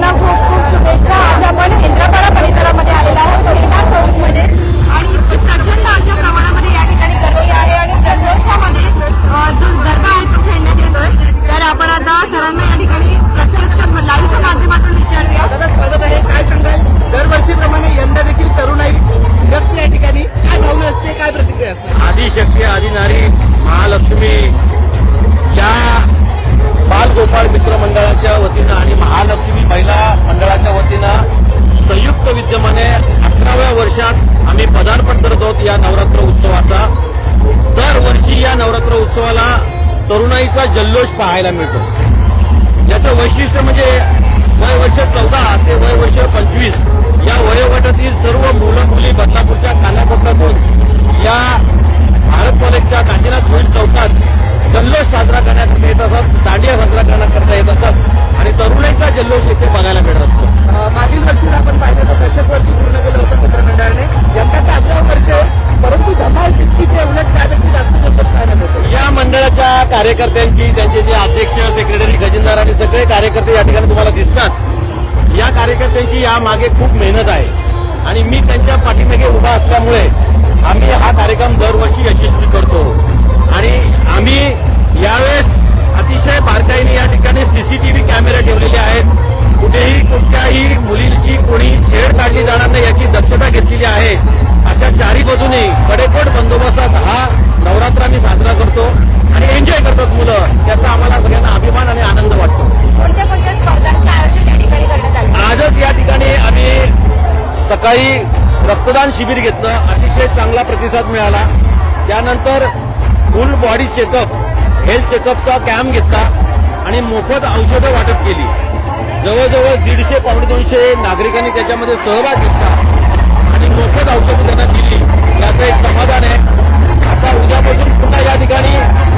सर्वांना खूप खूप शुभेच्छा. आज आपण इंद्रपाडा परिसरामध्ये आलेलो आहोत झेंडा चौकमध्ये. आणि इतकी प्रचंड अशा प्रमाणामध्ये या ठिकाणी गर्दी आहे आणि जल्लोषामध्ये जो गरबा आहे तो खेळण्यात येतोय. तर आपण आता सरांना या ठिकाणी प्रत्यक्ष लाईव्हच्या माध्यमातून विचारूया. दादा स्वागत आहे. काय सांगाल? दरवर्षीप्रमाणे यंदा देखील तरुणाई व्यक्त या ठिकाणी. काय भावना असते? काय प्रतिक्रिया असते? आदिशक्ती आदिनारी महालक्ष्मी या नवरात्र उत्सवाला तरुणाईचा जल्लोष पाहायला मिळतो. याचं वैशिष्ट्य म्हणजे वय वर्ष चौदा ते वय वर्ष पंचवीस कार्यकर्त्यांची त्यांचे जे अध्यक्ष सेक्रेटरी खजिनदार आणि सगळे कार्यकर्ते या ठिकाणी तुम्हाला दिसतात. या कार्यकर्त्यांची या मागे खूप मेहनत आहे. आणि मी त्यांच्या पाठीमागे उभा असल्यामुळे आम्ही हा कार्यक्रम दरवर्षी यशस्वी करतो. आणि आम्ही यावेळेस अतिशय बारकाईने या ठिकाणी सीसीटीव्ही कॅमेरे ठेवलेले आहेत. कुठेही कुठल्याही मुलीची कोणी छेड काढली जाणार नाही याची दक्षता घेतलेली आहे. अशा चारी बाजूने कडेकोट बंदोबस्तात हा नवरात्र आम्ही साजरा करतो. एन्जॉय करतात मुलं. त्याचा आम्हाला सगळ्यांना अभिमान आणि आनंद वाटतो. आजच या ठिकाणी आम्ही सकाळी रक्तदान शिबिर घेतलं. अतिशय चांगला प्रतिसाद मिळाला. त्यानंतर फुल बॉडी चेकअप हेल्थ चेकअपचा कॅम्प घेतला आणि मोफत औषधं वाटप केली. जवळजवळ दीडशे पावणे दोनशे नागरिकांनी त्याच्यामध्ये सहभाग घेतला आणि मोफत औषधं त्यांना दिली. याचं एक समाधान आहे. आता उद्यापासून पुन्हा या ठिकाणी